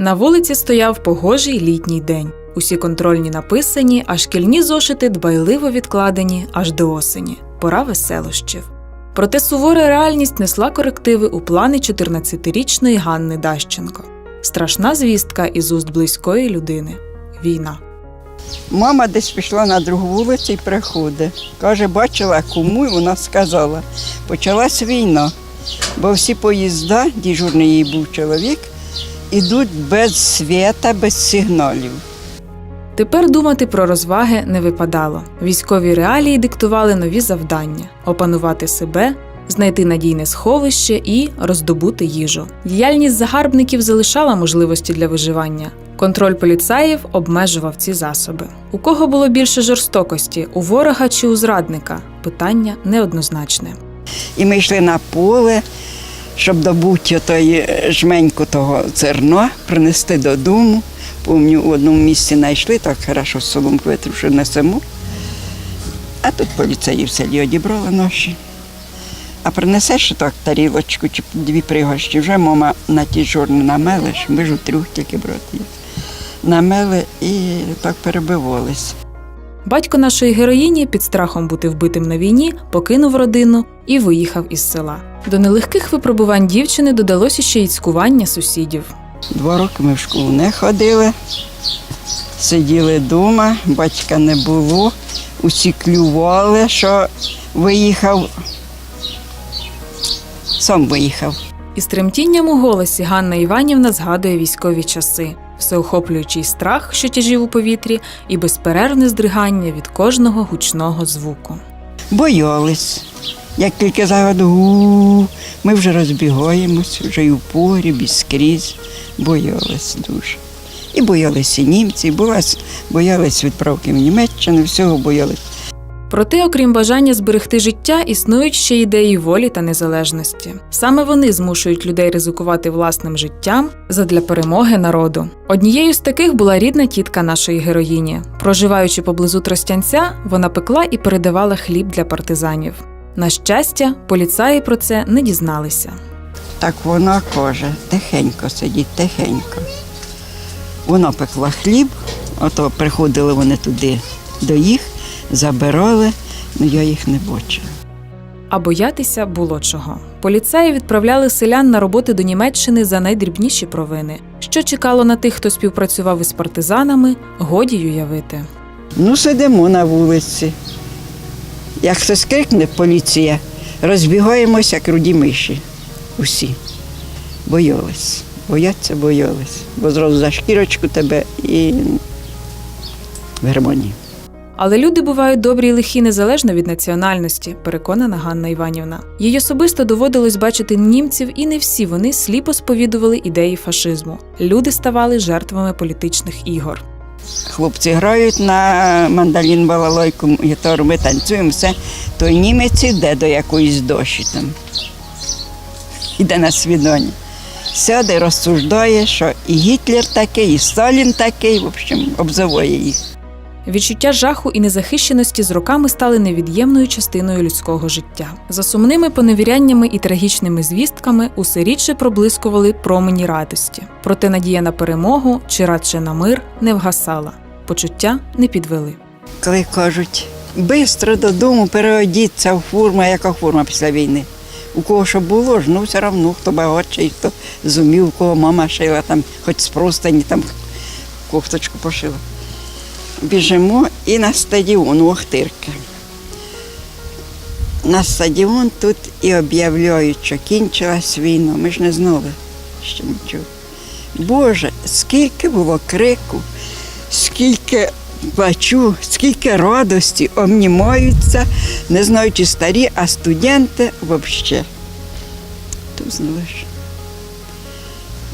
На вулиці стояв погожий літній день. Усі контрольні написані, а шкільні зошити дбайливо відкладені аж до осені. Пора веселощів. Проте сувора реальність несла корективи у плани 14-річної Ганни Дащенко. Страшна звістка із уст близької людини війна. Мама десь пішла на другу вулицю і приходить. Каже, бачила кому, і вона сказала, почалась війна, бо всі поїзда, дежурний їй був чоловік, ідуть без світа, без сигналів. Тепер думати про розваги не випадало. Військові реалії диктували нові завдання: опанувати себе, знайти надійне сховище і роздобути їжу. Діяльність загарбників залишала можливості для виживання. Контроль поліцаїв обмежував ці засоби. У кого було більше жорстокості у ворога чи у зрадника? Питання неоднозначне. І ми йшли на поле, щоб добути той жменьку того зерна, принести додому. Помню, в одному місці знайшли, так хорошо соломку витрушили несемо. А тут поліцаї в селі одібрали наші. А принесеш так тарілочку чи дві пригощі, вже мама на ті жорни намелиш, ми ж у трьох тільки брати. Намели і так перебивались. Батько нашої героїні під страхом бути вбитим на війні покинув родину і виїхав із села. До нелегких випробувань дівчини додалося ще й цькування сусідів. Два роки ми в школу не ходили, сиділи вдома, батька не було, усі клювали, що виїхав, сам виїхав. Із тремтінням у голосі Ганна Іванівна згадує військові часи, всеохоплюючий страх, що тяжів у повітрі, і безперервне здригання від кожного гучного звуку. Боялись. Як тільки загоду, «у», ми вже розбігаємось, вже і в погрібі, скрізь. Боялись дуже. І боялися німці, була- боялись відправки в Німеччину, всього боялись. Проте, окрім бажання зберегти життя, існують ще ідеї волі та незалежності. Саме вони змушують людей ризикувати власним життям задля перемоги народу. Однією з таких була рідна тітка нашої героїні. Проживаючи поблизу Тростянця, вона пекла і передавала хліб для партизанів. На щастя, поліцаї про це не дізналися. Так вона каже, тихенько сидіть, тихенько. Вона пекла хліб, ото приходили вони туди до їх, забирали, але я їх не бачила. А боятися було чого. Поліцаї відправляли селян на роботи до Німеччини за найдрібніші провини. Що чекало на тих, хто співпрацював із партизанами, годі уявити. Ну, сидимо на вулиці. Як хтось крикне поліція, розбігаємося, як руді миші. Усі. Боялись. Бояться, боялись. Бо зразу за шкірочку тебе і в Германії. Але люди бувають добрі і лихі незалежно від національності, переконана Ганна Іванівна. Їй особисто доводилось бачити німців, і не всі вони сліпо сповідували ідеї фашизму. Люди ставали жертвами політичних ігор. Хлопці грають на мандалін балалайку, гітару, ми танцюємо все. Той німець іде до якоїсь дощі там. Іде на свідання. Сяде розсуждає, що і Гітлер такий, і Сталін такий, в общем, обзиває їх. Відчуття жаху і незахищеності з роками стали невід'ємною частиною людського життя. За сумними поневіряннями і трагічними звістками усе рідше проблискували промені радості. Проте надія на перемогу чи радше на мир не вгасала. Почуття не підвели. Коли кажуть, швидко додому переодіться в форму, яка форма після війни. У кого що було ж, ну все одно, хто багатший, хто зумів, у кого мама шила, там, хоч з простині, там кофточку пошила. Біжимо і на стадіон у Охтирки. На стадіон тут і об'являють, що кінчилась війна. Ми ж не знали, що нічого. Боже, скільки було крику, скільки плачу, скільки радості, обнімаються, не знаю, чи старі, а студенти взагалі. Тут знаєш.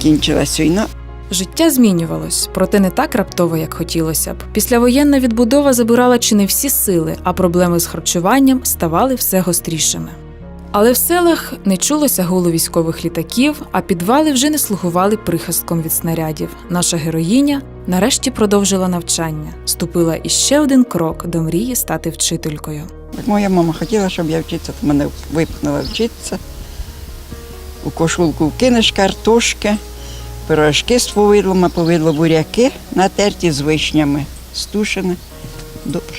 Кінчилась війна. Життя змінювалось, проте не так раптово, як хотілося б. Післявоєнна відбудова забирала чи не всі сили, а проблеми з харчуванням ставали все гострішими. Але в селах не чулося гулу військових літаків, а підвали вже не слугували прихистком від снарядів. Наша героїня нарешті продовжила навчання, ступила іще один крок до мрії стати вчителькою. Моя мама хотіла, щоб я вчитися, то мене випхнула вчитися. У кошулку вкинеш картошки, Пирожки з повидлом, а повидло буряки натерті з вишнями. Стушене. Добре.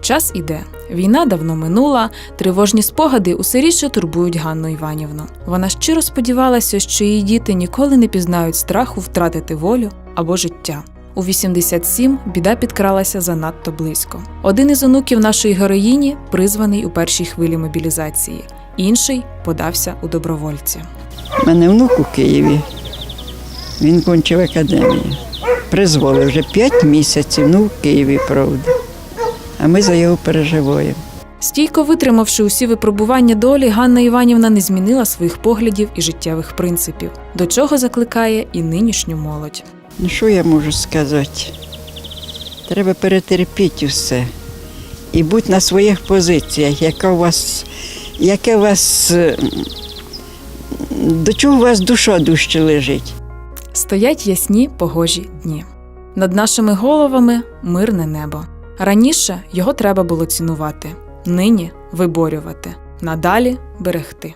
Час іде. Війна давно минула, тривожні спогади усе рідше турбують Ганну Іванівну. Вона щиро сподівалася, що її діти ніколи не пізнають страху втратити волю або життя. У 87 біда підкралася занадто близько. Один із онуків нашої героїні призваний у першій хвилі мобілізації, інший подався у добровольці. У мене внук у Києві. Він кончив академію. Призволив вже 5 місяців, ну в Києві, правда. А ми за його переживаємо. Стійко витримавши усі випробування долі, Ганна Іванівна не змінила своїх поглядів і життєвих принципів, до чого закликає і нинішню молодь. Ну що я можу сказати? Треба перетерпіти все. І бути на своїх позиціях, яка у вас, яке у вас, до чого у вас душа дужче лежить. Стоять ясні погожі дні. Над нашими головами мирне небо. Раніше його треба було цінувати, нині виборювати, надалі берегти.